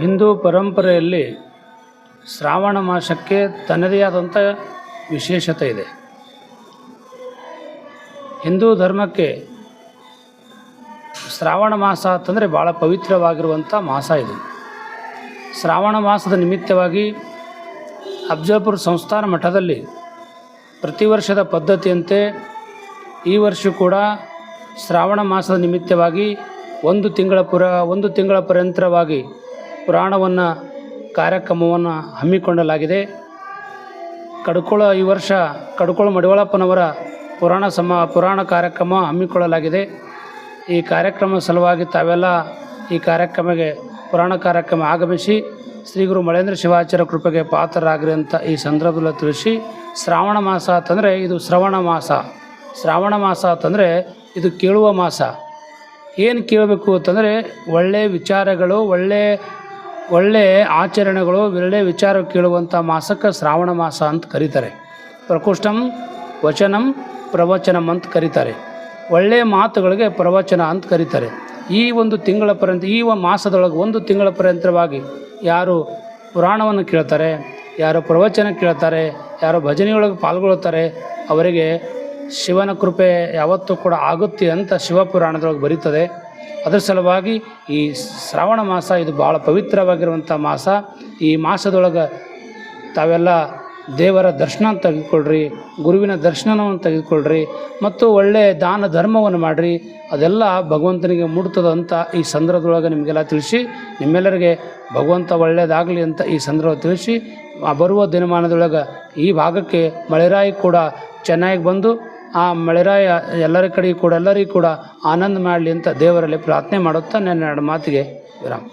ಹಿಂದೂ ಪರಂಪರೆಯಲ್ಲಿ ಶ್ರಾವಣ ಮಾಸಕ್ಕೆ ತನ್ನದೇ ಆದಂಥ ವಿಶೇಷತೆ ಇದೆ. ಹಿಂದೂ ಧರ್ಮಕ್ಕೆ ಶ್ರಾವಣ ಮಾಸ ಅಂತಂದರೆ ಭಾಳ ಪವಿತ್ರವಾಗಿರುವಂಥ ಮಾಸ ಇದು. ಶ್ರಾವಣ ಮಾಸದ ನಿಮಿತ್ತವಾಗಿ ಅಬ್ಜಾಪುರ ಸಂಸ್ಥಾನ ಮಠದಲ್ಲಿ ಪ್ರತಿ ವರ್ಷದ ಪದ್ಧತಿಯಂತೆ ಈ ವರ್ಷ ಕೂಡ ಶ್ರಾವಣ ಮಾಸದ ನಿಮಿತ್ತವಾಗಿ ಒಂದು ತಿಂಗಳ ಪುರ, ಒಂದು ತಿಂಗಳ ಪರ್ಯಂತರವಾಗಿ ಪುರಾಣವನ್ನು, ಕಾರ್ಯಕ್ರಮವನ್ನು ಹಮ್ಮಿಕೊಳ್ಳಲಾಗಿದೆ. ಕಡ್ಕೊಳ ಈ ವರ್ಷ, ಕಡ್ಕೊಳ ಮಡಿವಾಳಪ್ಪನವರ ಪುರಾಣ ಸಮ, ಪುರಾಣ ಕಾರ್ಯಕ್ರಮ ಹಮ್ಮಿಕೊಳ್ಳಲಾಗಿದೆ. ಈ ಕಾರ್ಯಕ್ರಮ ಸಲುವಾಗಿ ತಾವೆಲ್ಲ ಈ ಕಾರ್ಯಕ್ರಮಕ್ಕೆ, ಪುರಾಣ ಕಾರ್ಯಕ್ರಮ ಆಗಮಿಸಿ, ಶ್ರೀ ಗುರು ಮಳೇಂದ್ರ ಶಿವಾಚಾರ್ಯ ಕೃಪೆಗೆ ಪಾತ್ರರಾಗ್ರಿ ಅಂತ ಈ ಸಂದರ್ಭದಲ್ಲಿ ತಿಳಿಸಿ, ಶ್ರಾವಣ ಮಾಸ ಅಂತಂದರೆ ಇದು ಶ್ರವಣ ಮಾಸ. ಶ್ರಾವಣ ಮಾಸ ಅಂತಂದರೆ ಇದು ಕೇಳುವ ಮಾಸ. ಏನು ಕೇಳಬೇಕು ಅಂತಂದರೆ ಒಳ್ಳೆಯ ವಿಚಾರಗಳು ಒಳ್ಳೆಯ ಒಳ್ಳೆಯ ಆಚರಣೆಗಳು ಒಳ್ಳೆಯ ವಿಚಾರ ಕೇಳುವಂಥ ಮಾಸಕ್ಕೆ ಶ್ರಾವಣ ಮಾಸ ಅಂತ ಕರೀತಾರೆ. ಪ್ರಕೃಷ್ಟಂ ವಚನಂ, ಪ್ರವಚನಂ ಅಂತ ಕರೀತಾರೆ. ಒಳ್ಳೆಯ ಮಾತುಗಳಿಗೆ ಪ್ರವಚನ ಅಂತ ಕರೀತಾರೆ. ಈ ಒಂದು ತಿಂಗಳ ಪರ್ಯಂತ, ಈ ಮಾಸದೊಳಗೆ ಒಂದು ತಿಂಗಳ ಪರ್ಯಂತರವಾಗಿ ಯಾರು ಪುರಾಣವನ್ನು ಕೇಳ್ತಾರೆ, ಯಾರು ಪ್ರವಚನ ಕೇಳ್ತಾರೆ, ಯಾರು ಭಜನೆಯೊಳಗೆ ಪಾಲ್ಗೊಳ್ತಾರೆ ಅವರಿಗೆ ಶಿವನ ಕೃಪೆ ಯಾವತ್ತೂ ಕೂಡ ಆಗುತ್ತೆ ಅಂತ ಶಿವಪುರಾಣದೊಳಗೆ ಬರೀತದೆ. ಅದರ ಸಲುವಾಗಿ ಈ ಶ್ರಾವಣ ಮಾಸ ಇದು ಭಾಳ ಪವಿತ್ರವಾಗಿರುವಂಥ ಮಾಸ. ಈ ಮಾಸದೊಳಗೆ ತಾವೆಲ್ಲ ದೇವರ ದರ್ಶನ ತೆಗೆದುಕೊಳ್ಳ್ರಿ ಗುರುವಿನ ದರ್ಶನವನ್ನು ತೆಗೆದುಕೊಳ್ಳ್ರಿ ಮತ್ತು ಒಳ್ಳೆಯ ದಾನ ಧರ್ಮವನ್ನು ಮಾಡಿರಿ. ಅದೆಲ್ಲ ಭಗವಂತನಿಗೆ ಮುಡ್ತದ ಅಂತ ಈ ಸಂದರ್ಭದೊಳಗೆ ನಿಮಗೆಲ್ಲ ತಿಳಿಸಿ, ನಿಮ್ಮೆಲ್ಲರಿಗೆ ಭಗವಂತ ಒಳ್ಳೆಯದಾಗಲಿ ಅಂತ ಈ ಸಂದರ್ಭ ತಿಳಿಸಿ ಬರುವ ದಿನಮಾನದೊಳಗೆ ಈ ಭಾಗಕ್ಕೆ ಮಳೆರಾಯಿ ಕೂಡ ಚೆನ್ನಾಗಿ ಬಂದು ಆ ಮಳೆರಾಯ ಎಲ್ಲರ ಕಡೆ ಕೂಡ ಎಲ್ಲರಿಗೂ ಕೂಡ ಆನಂದ ಮಾಡಲಿ ಅಂತ ದೇವರಲ್ಲಿ ಪ್ರಾರ್ಥನೆ ಮಾಡುತ್ತಾ ನನ್ನ ಎರಡು ಮಾತಿಗೆ ವಿರಾಮ.